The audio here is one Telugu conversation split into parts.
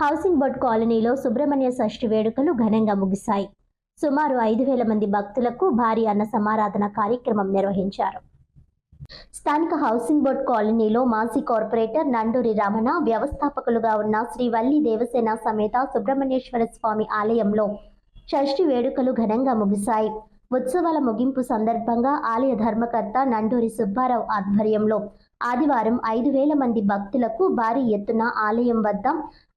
హౌసింగ్ బోర్డ్ కాలనీలో సుబ్రహ్మణ్య షష్ఠి వేడుకలు ఘనంగా ముగిశాయి. సుమారు ఐదు వేల మంది భక్తులకు భారీ అన్న సమారాధన కార్యక్రమం నిర్వహించారు. స్థానిక హౌసింగ్ బోర్డ్ కాలనీలో మాజీ కార్పొరేటర్ నండూరి రమణ వ్యవస్థాపకులుగా ఉన్న శ్రీ వల్లి దేవసేన సమేత సుబ్రహ్మణ్యేశ్వర స్వామి ఆలయంలో షష్ఠి వేడుకలు ఘనంగా ముగిశాయి. ఉత్సవాల ముగింపు సందర్భంగా ఆలయ ధర్మకర్త నండూరి సుబ్బారావు ఆధ్వర్యంలో ఆదివారం ఐదు వేల మంది భక్తులకు భారీ ఎత్తున ఆలయం వద్ద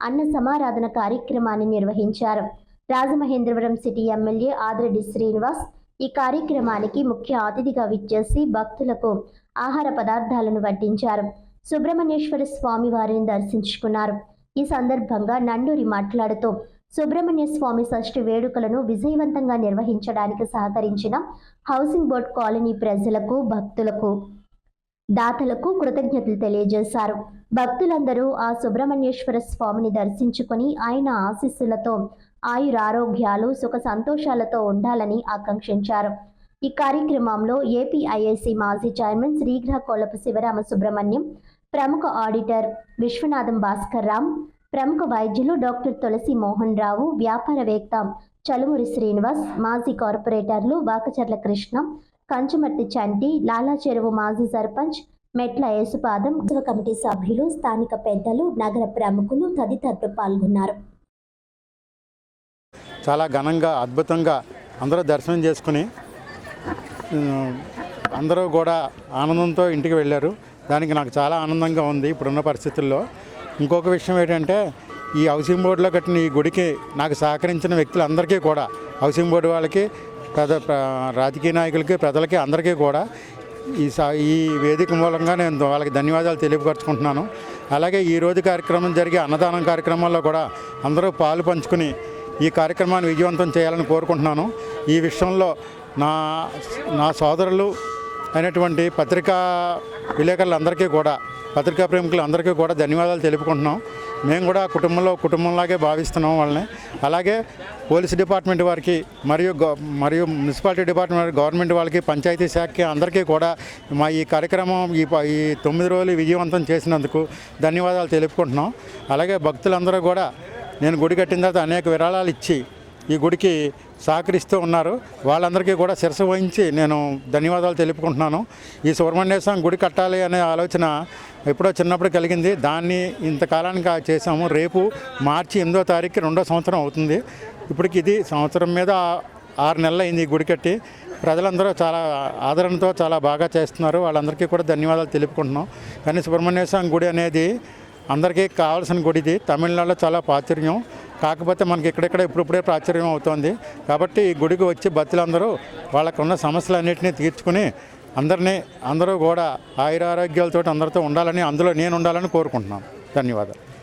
అన్న సమారాధన కార్యక్రమాన్ని నిర్వహించారు. రాజమహేంద్రవరం సిటీ ఎమ్మెల్యే ఆదిరెడ్డి శ్రీనివాస్ ఈ కార్యక్రమానికి ముఖ్య అతిథిగా విచ్చేసి భక్తులకు ఆహార పదార్థాలను వడ్డించారు. సుబ్రహ్మణ్యేశ్వర స్వామి వారిని దర్శించుకున్నారు. ఈ సందర్భంగా నండూరి మాట్లాడుతూ సుబ్రహ్మణ్య స్వామి షష్ఠి వేడుకలను విజయవంతంగా నిర్వహించడానికి సహకరించిన హౌసింగ్ బోర్డ్ కాలనీ ప్రజలకు భక్తులకు దాతలకు కృతజ్ఞతలు తెలియజేశారు. భక్తులందరూ ఆ సుబ్రహ్మణ్యేశ్వర స్వామిని దర్శించుకొని ఆయన ఆశీస్సులతో ఆయురారోగ్యాలు సుఖ సంతోషాలతో ఉండాలని ఆకాంక్షించారు. ఈ కార్యక్రమంలో ఏపీఐఐసి మాజీ చైర్మన్ శ్రీగ్రహ కోలపు శివరామ సుబ్రహ్మణ్యం ప్రముఖ ఆడిటర్ విశ్వనాథం భాస్కర్ రామ్ ప్రముఖ వైద్యులు డాక్టర్ తులసి మోహన్ రావు వ్యాపారవేత్త చలుమురి శ్రీనివాస్ మాజీ కార్పొరేటర్లు వాకచర్ల కృష్ణ కంచుమర్తి చంటి లాలా చెరువు మాజీ సర్పంచ్ మెట్ల యేసుపాదం ఉత్సవ కమిటీ సభ్యులు స్థానిక పెద్దలు నగర ప్రముఖులు తదితరులు పాల్గొన్నారు. చాలా ఘనంగా అద్భుతంగా అందరూ దర్శనం చేసుకుని అందరూ కూడా ఆనందంతో ఇంటికి వెళ్ళారు. దానికి నాకు చాలా ఆనందంగా ఉంది ఇప్పుడున్న పరిస్థితుల్లో. ఇంకొక విషయం ఏంటంటే ఈ హౌసింగ్ బోర్డులో కట్టిన ఈ గుడికి నాకు సహకరించిన వ్యక్తులందరికీ కూడా హౌసింగ్ బోర్డు వాళ్ళకి పెద్ద రాజకీయ నాయకులకి ప్రజలకి అందరికీ కూడా ఈ సా ఈ వేదిక మూలంగా నేను వాళ్ళకి ధన్యవాదాలు తెలియపరుచుకుంటున్నాను. అలాగే ఈ రోజు కార్యక్రమం జరిగే అన్నదానం కార్యక్రమాల్లో కూడా అందరూ పాలు పంచుకుని ఈ కార్యక్రమాన్ని విజయవంతం చేయాలని కోరుకుంటున్నాను. ఈ విషయంలో నా నా సోదరులు అయినటువంటి పత్రికా విలేకరులందరికీ కూడా పత్రికా ప్రేమికులందరికీ కూడా ధన్యవాదాలు తెలుపుకుంటున్నాం. మేము కూడా కుటుంబంలో కుటుంబంలాగే భావిస్తున్నాం వాళ్ళని. అలాగే పోలీస్ డిపార్ట్మెంట్ వారికి మరియు మరియు మున్సిపాలిటీ డిపార్ట్మెంట్ గవర్నమెంట్ వాళ్ళకి పంచాయతీ శాఖకి అందరికీ కూడా మా ఈ కార్యక్రమం ఈ ఈ తొమ్మిది రోజులు విజయవంతం చేసినందుకు ధన్యవాదాలు తెలుపుకుంటున్నాం. అలాగే భక్తులందరూ కూడా నేను గుడి కట్టిన తర్వాత అనేక విరాళాలు ఇచ్చి ఈ గుడికి సహకరిస్తూ ఉన్నారు. వాళ్ళందరికీ కూడా శిరస వహించి నేను ధన్యవాదాలు తెలుపుకుంటున్నాను. ఈ సుబ్రహ్మణ్యేశ్వరం గుడి కట్టాలి అనే ఆలోచన ఎప్పుడో చిన్నప్పుడు కలిగింది. దాన్ని ఇంతకాలానికి ఆ చేసాము రేపు మార్చి ఎనిమిదో తారీఖు రెండో సంవత్సరం అవుతుంది. ఇప్పటికి ఇది సంవత్సరం మీద ఆరు నెలలు అయింది ఈ గుడి కట్టి. ప్రజలందరూ చాలా ఆదరణతో చాలా బాగా చేస్తున్నారు. వాళ్ళందరికీ కూడా ధన్యవాదాలు తెలుపుకుంటున్నాం. కానీ సుబ్రహ్మణ్యేశ్వరం గుడి అనేది అందరికీ కావాల్సిన గుడి ఇది తమిళనాడులో చాలా ప్రాచుర్యం. కాకపోతే మనకి ఇక్కడెక్కడ ఇప్పుడిప్పుడే ప్రాచుర్యం అవుతోంది. కాబట్టి ఈ గుడికి వచ్చి భక్తులందరూ వాళ్ళకున్న సమస్యలన్నింటినీ తీర్చుకుని అందరినీ అందరూ కూడా ఆయురారోగ్యాలతో అందరితో ఉండాలని అందులో నేను ఉండాలని కోరుకుంటున్నాను. ధన్యవాదాలు.